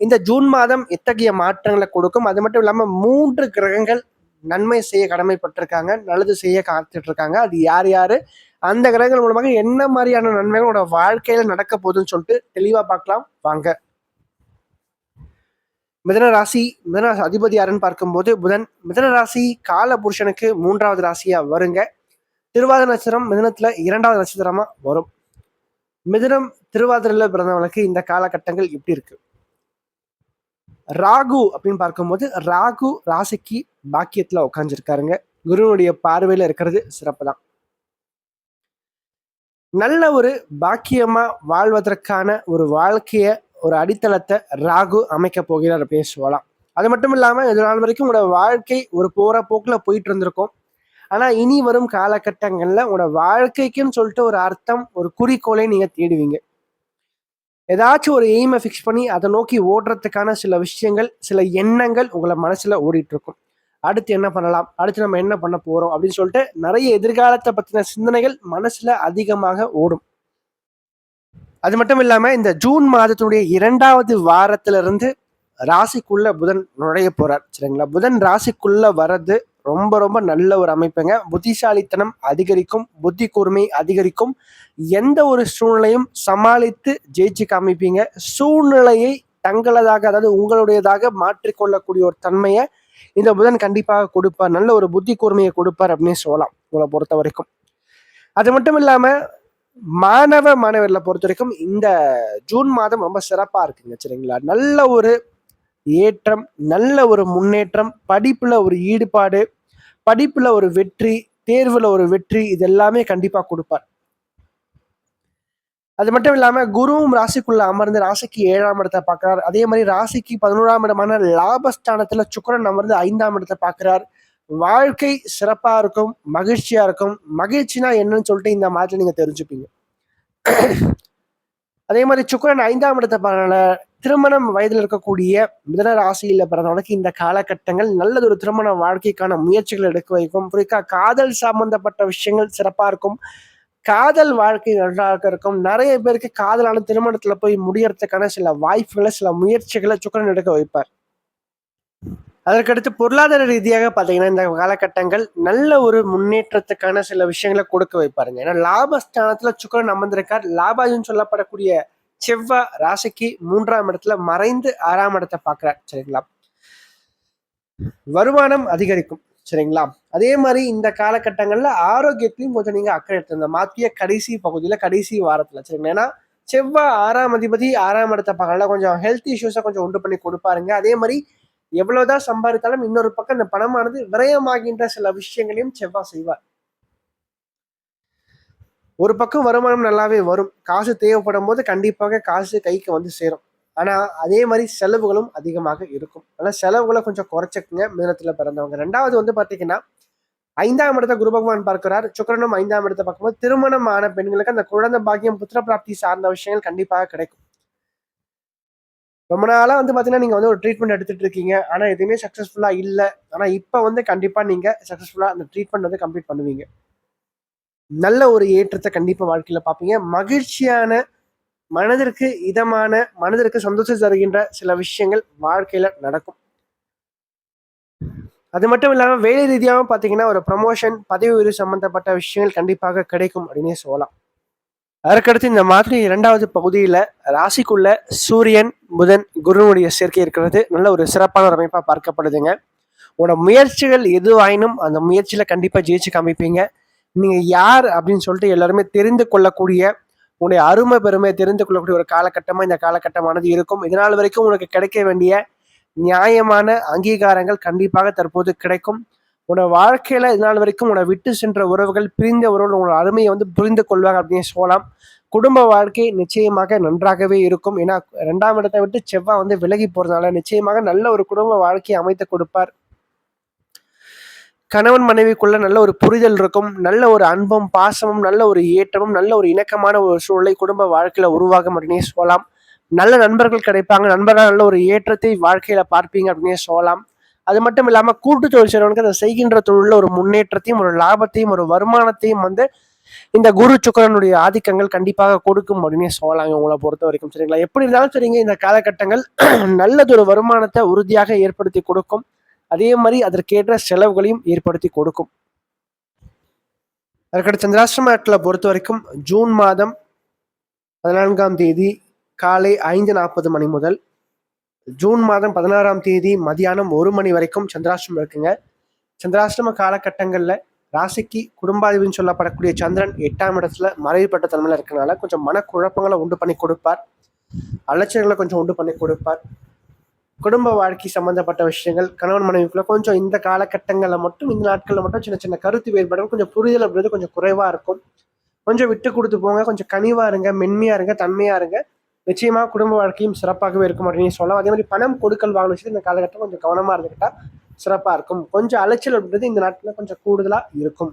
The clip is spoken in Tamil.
இந்த ஜூன் மாதம் எத்தகைய மாற்றங்களை கொடுக்கும். அது மட்டும் இல்லாமல் மூன்று கிரகங்கள் நன்மை செய்ய கடமைப்பட்டிருக்காங்க. நல்லது செய்ய காத்துட்டு இருக்காங்க அது யார் யாரு? அந்த கிரகங்கள் மூலமாக என்ன மாதிரியான நன்மைகளோட வாழ்க்கையில நடக்க போகுதுன்னு சொல்லிட்டு தெளிவா பார்க்கலாம். வாங்க. மிதன ராசி மிதன ராசி அதிபதி யாருன்னு பார்க்கும்போது புதன். மிதன ராசி கால புருஷனுக்கு மூன்றாவது ராசியா வருங்க. திருவாதிர நட்சத்திரம் மிதனத்துல இரண்டாவது நட்சத்திரமா வரும். மிதனம் திருவாதிரையில பிறந்தவங்களுக்கு இந்த காலகட்டங்கள் எப்படி இருக்கு? ராகு அப்படின்னு பார்க்கும்போது ராகு ராசிக்கு பாக்கியத்தில் உட்காந்துருக்காருங்க குருவனுடைய பார்வையில் இருக்கிறது சிறப்பு தான் நல்ல ஒரு பாக்கியமா வாழ்வதற்கான ஒரு வாழ்க்கைய ஒரு அடித்தளத்தை ராகு அமைக்க போகிறார் அப்படின்னு சொல்லலாம். அது மட்டும் இல்லாமல் இது நாள் வரைக்கும் உங்களோட வாழ்க்கை ஒரு போகிற போக்கில் போயிட்டு இருந்திருக்கும். ஆனால் இனி வரும் காலகட்டங்களில் உங்களோட வாழ்க்கைக்குன்னு சொல்லிட்டு ஒரு அர்த்தம் ஒரு குறிக்கோளை நீங்கள் தேடுவீங்க. ஏதாச்சும் ஒரு எய்மை ஃபிக்ஸ் பண்ணி அதை நோக்கி ஓடுறதுக்கான சில விஷயங்கள் சில எண்ணங்கள் உங்களை மனசில் ஓடிட்டு இருக்கும் அடுத்து என்ன பண்ணலாம்? அடுத்து நம்ம என்ன பண்ண போகிறோம் அப்படின்னு சொல்லிட்டு நிறைய எதிர்காலத்தை பற்றின சிந்தனைகள் மனசில் அதிகமாக ஓடும். அது மட்டும் இல்லாமல் இந்த ஜூன் மாதத்தினுடைய இரண்டாவது வாரத்திலிருந்து ராசிக்குள்ள புதன் நுழைய போறார். சரிங்களா? புதன் ராசிக்குள்ள வர்றது ரொம்ப ரொம்ப நல்ல ஒரு அமைப்புங்க. புத்திசாலித்தனம் அதிகரிக்கும் புத்தி கூர்மை அதிகரிக்கும். எந்த ஒரு சூழ்நிலையும் சமாளித்து ஜெயிச்சு காமிப்பீங்க. சூழ்நிலையை தங்களதாக அதாவது உங்களுடையதாக மாற்றிக்கொள்ளக்கூடிய ஒரு தன்மையை இந்த புதன் கண்டிப்பாக கொடுப்பார். நல்ல ஒரு புத்தி கூர்மையை கொடுப்பார் அப்படின்னு சொல்லலாம் உங்களை பொறுத்த வரைக்கும். அது மட்டும் இல்லாம மாணவ மாணவர்களை பொறுத்த வரைக்கும் இந்த ஜூன் மாதம் ரொம்ப சிறப்பா இருக்குங்க சரிங்களா? நல்ல ஒரு ஏற்றம் நல்ல ஒரு முன்னேற்றம் படிப்புல ஒரு ஈடுபாடு படிப்புல ஒரு வெற்றி தேர்வுல ஒரு வெற்றி இது எல்லாமே கண்டிப்பா கொடுப்பார். அது மட்டும் இல்லாம குருவும் ராசிக்குள்ள அமர்ந்து ராசிக்கு ஏழாம் இடத்தை பார்க்கிறார். அதே மாதிரி ராசிக்கு பதினோராம் இடமான லாபஸ்தானத்துல சுக்கரன் அமர்ந்து ஐந்தாம் இடத்தை பார்க்கிறார். வாழ்க்கை சிறப்பா இருக்கும் மகிழ்ச்சியா இருக்கும். மகிழ்ச்சினா என்னன்னு சொல்லிட்டு இந்த மாதிரி நீங்க தெரிஞ்சுப்பீங்க. அதே மாதிரி சுக்கரன் ஐந்தாம் இடத்தை பாருங்க திருமணம் வயதில் இருக்கக்கூடிய மிதன ராசியில பிறந்தவனுக்கு இந்த காலகட்டங்கள் நல்லது ஒரு திருமண வாழ்க்கைக்கான முயற்சிகள் எடுக்க வைக்கும். குறிக்கா காதல் சம்பந்தப்பட்ட விஷயங்கள் சிறப்பா இருக்கும். காதல் வாழ்க்கை நன்றாக இருக்கும். நிறைய பேருக்கு காதலான திருமணத்துல போய் முடியறதுக்கான சில வாய்ப்புகளை சில முயற்சிகளை சுக்கரன் எடுக்க வைப்பார். அதற்கடுத்து பொருளாதார ரீதியாக பார்த்தீங்கன்னா இந்த காலகட்டங்கள் நல்ல ஒரு முன்னேற்றத்துக்கான சில விஷயங்களை கொடுக்க வைப்பாருங்க. ஏன்னா லாபஸ்தானத்துல சுக்கரன் அமர்ந்திருக்கார். லாபாஜன் சொல்லப்படக்கூடிய செவ்வாய் ராசிக்கு மூன்றாம் இடத்துல மறைந்து ஆறாம் இடத்தை பார்க்கிறார். சரிங்களா? வருமானம் அதிகரிக்கும். சரிங்களா? அதே மாதிரி இந்த காலகட்டங்கள்ல ஆரோக்கியத்திலையும் கொஞ்சம் நீங்க அக்கறை எடுத்து மாத்திய கடைசி பகுதியில கடைசி வாரத்துல. சரிங்களா? ஏன்னா செவ்வாய் ஆறாம் அதிபதி ஆறாம் இடத்தை பார்க்கல கொஞ்சம் ஹெல்த் இஷ்யூஸை கொஞ்சம் உண்டு பண்ணி கொடுப்பாருங்க. அதே மாதிரி எவ்வளவுதான் சம்பாதித்தாலும் இன்னொரு பக்கம் இந்த பணமானது விரயமாகின்ற சில விஷயங்களையும் செவ்வாய் செய்வார். ஒரு பக்கம் வருமானம் நல்லாவே வரும். காசு தேவைப்படும் போது கண்டிப்பாக காசு கைக்கு வந்து சேரும். ஆனால் அதே மாதிரி செலவுகளும் அதிகமாக இருக்கும். ஆனால் செலவுகளை கொஞ்சம் குறைச்சிக்கங்க மிதனத்தில் பிறந்தவங்க. ரெண்டாவது வந்து பார்த்தீங்கன்னா ஐந்தாம் இடத்த குரு பகவான் பார்க்கிறார். சுக்கரனும் ஐந்தாம் இடத்தை பார்க்கும்போது திருமணம் ஆன பெண்களுக்கு அந்த குழந்தை பாக்கியம் புத்திர பிராப்தி சார்ந்த விஷயங்கள் கண்டிப்பாக கிடைக்கும். ரொம்ப நாளாக வந்து பார்த்தீங்கன்னா நீங்கள் வந்து ஒரு ட்ரீட்மெண்ட் எடுத்துட்டு இருக்கீங்க. ஆனால் எதுவுமே சக்ஸஸ்ஃபுல்லாக இல்லை. ஆனால் இப்போ வந்து கண்டிப்பாக நீங்கள் சக்ஸஸ்ஃபுல்லாக அந்த ட்ரீட்மெண்ட் வந்து கம்ப்ளீட் பண்ணுவீங்க. நல்ல ஒரு ஏற்றத்தை கண்டிப்பாக வாழ்க்கையில் பார்ப்பீங்க. மகிழ்ச்சியான மனதிற்கு இதமான மனதிற்கு சந்தோஷம் தருகின்ற சில விஷயங்கள் வாழ்க்கையில் நடக்கும். அது மட்டும் இல்லாமல் வேலை ரீதியாகவும் பார்த்தீங்கன்னா ஒரு ப்ரமோஷன் பதவி உயர்வு சம்பந்தப்பட்ட விஷயங்கள் கண்டிப்பாக கிடைக்கும் அப்படின்னே சொல்லலாம். அதற்கடுத்து இந்த மாதிரி இரண்டாவது பகுதியில் ராசிக்குள்ள சூரியன் புதன் குருனுடைய சேர்க்கை இருக்கிறது. நல்ல ஒரு சிறப்பான ஒரு அமைப்பாக பார்க்கப்படுதுங்க. உங்களோட முயற்சிகள் எதுவாயினும் அந்த முயற்சியில் கண்டிப்பாக ஜெயிச்சு காமிப்பீங்க. நீங்கள் யார் அப்படின்னு சொல்லிட்டு எல்லாருமே தெரிந்து கொள்ளக்கூடிய உங்களுடைய அருமை பெருமையை தெரிந்து கொள்ளக்கூடிய ஒரு காலகட்டமாக இந்த காலகட்டமானது இருக்கும். இதனால் வரைக்கும் உங்களுக்கு கிடைக்க வேண்டிய நியாயமான அங்கீகாரங்கள் கண்டிப்பாக தற்போது கிடைக்கும். உன்னோட வாழ்க்கையில இதனால் வரைக்கும் உன்னை விட்டு சென்ற உறவுகள் பிரிந்த உறவுகள் உங்களோட அருமையை வந்து புரிந்து கொள்வாங்க அப்படின்னு சொல்லலாம். குடும்ப வாழ்க்கை நிச்சயமாக நன்றாகவே இருக்கும். ஏன்னா ரெண்டாம் இடத்தை விட்டு செவ்வாய் வந்து விலகி போறதுனால நிச்சயமாக நல்ல ஒரு குடும்ப வாழ்க்கையை அமைத்து கொடுப்பார். கணவன் மனைவிக்குள்ள நல்ல ஒரு புரிதல் இருக்கும் நல்ல ஒரு அன்பும் பாசமும் நல்ல ஒரு ஏற்றமும் நல்ல ஒரு இணக்கமான ஒரு சூழலை குடும்ப வாழ்க்கையில உருவாகும் அப்படின்னே சொல்லலாம். நல்ல நண்பர்கள் கிடைப்பாங்க நண்பர்கள் நல்ல ஒரு ஏற்றத்தை வாழ்க்கையில பார்ப்பீங்க அப்படின்னே சொல்லலாம். அது மட்டும் இல்லாம கூட்டு தொழில் செய்றவனுக்கு அதை செய்கின்ற தொழில ஒரு முன்னேற்றத்தையும் ஒரு லாபத்தையும் ஒரு வருமானத்தையும் வந்து இந்த குரு சுக்கரனுடைய ஆதிக்கங்கள் கண்டிப்பாக கொடுக்கும் அப்படின்னே சொல்லலாங்க உங்களை பொறுத்த வரைக்கும். சரிங்களா? எப்படி இருந்தாலும் சரிங்க இந்த காலகட்டங்கள் நல்லதொரு வருமானத்தை உறுதியாக ஏற்படுத்தி கொடுக்கும். அதே மாதிரி அதற்கேற்ற செலவுகளையும் ஏற்படுத்தி கொடுக்கும். அதற்கடுத்து சந்திராஷ்டிரம பொறுத்த வரைக்கும் ஜூன் மாதம் பதினான்காம் தேதி காலை ஐந்து நாற்பது மணி முதல் ஜூன் மாதம் பதினாறாம் தேதி மதியானம் ஒரு மணி வரைக்கும் சந்திராஷ்டிரமம் இருக்குங்க. சந்திராஷ்டிரம காலகட்டங்களில் ராசிக்கு குடும்பாதிபதினு சொல்லப்படக்கூடிய சந்திரன் எட்டாம் இடத்துல மறைவுபட்ட தன்மையில் இருக்கனால கொஞ்சம் மனக்குழப்பங்களை உண்டு பண்ணி கொடுப்பார். அலைச்சல்களை கொஞ்சம் உண்டு பண்ணி கொடுப்பார். குடும்ப வாழ்க்கை சம்பந்தப்பட்ட விஷயங்கள் கணவன் மனைவிக்குள்ள கொஞ்சம் இந்த காலகட்டங்களில் மட்டும் இந்த நாட்களில் மட்டும் சின்ன சின்ன கருத்து வேறுபாடுகள் கொஞ்சம் புரிதல் அப்படின்றது கொஞ்சம் குறைவாக இருக்கும். கொஞ்சம் விட்டு கொடுத்து போங்க கொஞ்சம் கனிவாக இருங்க மென்மையாக இருங்க தன்மையா இருங்க. நிச்சயமாக குடும்ப வாழ்க்கையும் சிறப்பாகவே இருக்கும் அப்படின்னு சொல்லலாம். அதே மாதிரி பணம் கொடுக்கல் வாங்கணும் விஷயத்தில் இந்த காலகட்டம் கொஞ்சம் கவனமாக இருந்துக்கிட்டால் சிறப்பாக இருக்கும். கொஞ்சம் அலைச்சல் அப்படின்றது இந்த நாட்டில் கொஞ்சம் கூடுதலாக இருக்கும்.